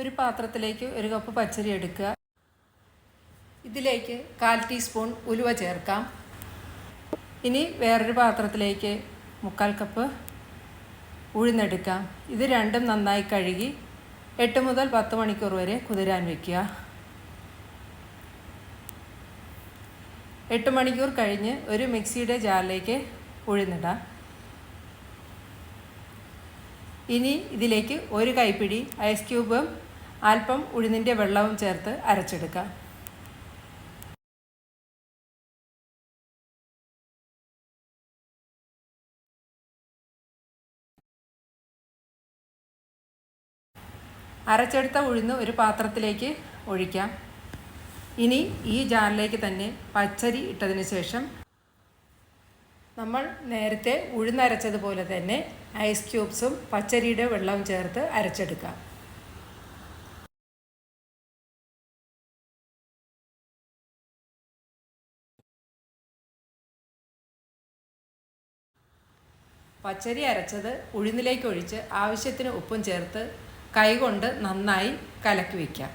ഒരു പാത്രത്തിലേക്ക് ഒരു കപ്പ് പച്ചരി എടുക്കുക. ഇതിലേക്ക് കാൽ ടീസ്പൂൺ ഉലുവ ചേർക്കാം. ഇനി വേറൊരു പാത്രത്തിലേക്ക് മുക്കാൽ കപ്പ് ഉഴുന്നെടുക്കാം. ഇത് രണ്ടും നന്നായി കഴുകി എട്ട് മുതൽ പത്ത് മണിക്കൂർ വരെ കുതിരാൻ വയ്ക്കുക എട്ട് മണിക്കൂർ കഴിഞ്ഞ് ഒരു മിക്സിയുടെ ജാറിലേക്ക് ഉഴുന്നിടാം. ഇനി ഇതിലേക്ക് ഒരു കൈപ്പിടി ഐസ് ക്യൂബും അല്പം ഉഴുന്നിന്റെ വെള്ളവും ചേർത്ത് അരച്ചെടുക്കാം. അരച്ചെടുത്ത ഉഴുന്ന് ഒരു പാത്രത്തിലേക്ക് ഒഴിക്കാം. ഇനി ഈ ജാറിലേക്ക് തന്നെ പച്ചരി ഇട്ടതിന് ശേഷം നമ്മൾ നേരത്തെ ഉഴുന്നരച്ചതുപോലെ തന്നെ ഐസ് ക്യൂബ്സും പച്ചരിയുടെ വെള്ളവും ചേർത്ത് അരച്ചെടുക്കാം പച്ചരി അരച്ചത് ഉഴുന്നിലേക്ക് ഒഴിച്ച് ആവശ്യത്തിന് ഉപ്പും ചേർത്ത് കൈകൊണ്ട് നന്നായി കലക്കി വയ്ക്കാം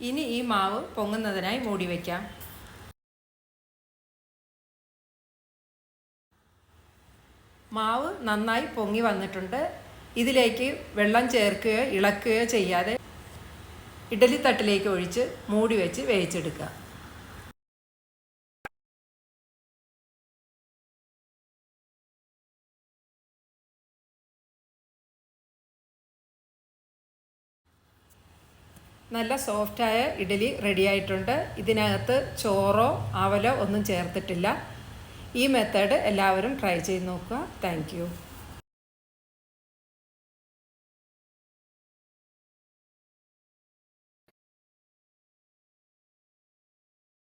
ഇനി ഈ മാവ് പൊങ്ങുന്നതിനായി മൂടി വയ്ക്കാം മാവ് നന്നായി പൊങ്ങി വന്നിട്ടുണ്ട്. ഇതിലേക്ക് വെള്ളം ചേർക്കുകയോ ഇളക്കുകയോ ചെയ്യാതെ ഇഡലി തട്ടിലേക്ക് ഒഴിച്ച് മൂടി വെച്ച് വേവിച്ചെടുക്കുക. നല്ല സോഫ്റ്റായ ഇഡലി റെഡിയായിട്ടുണ്ട് ഇതിനകത്ത് ചോറോ അവലോ ഒന്നും ചേർത്തിട്ടില്ല. ഈ മെത്തേഡ് എല്ലാവരും ട്രൈ ചെയ്ത് നോക്കുക. താങ്ക്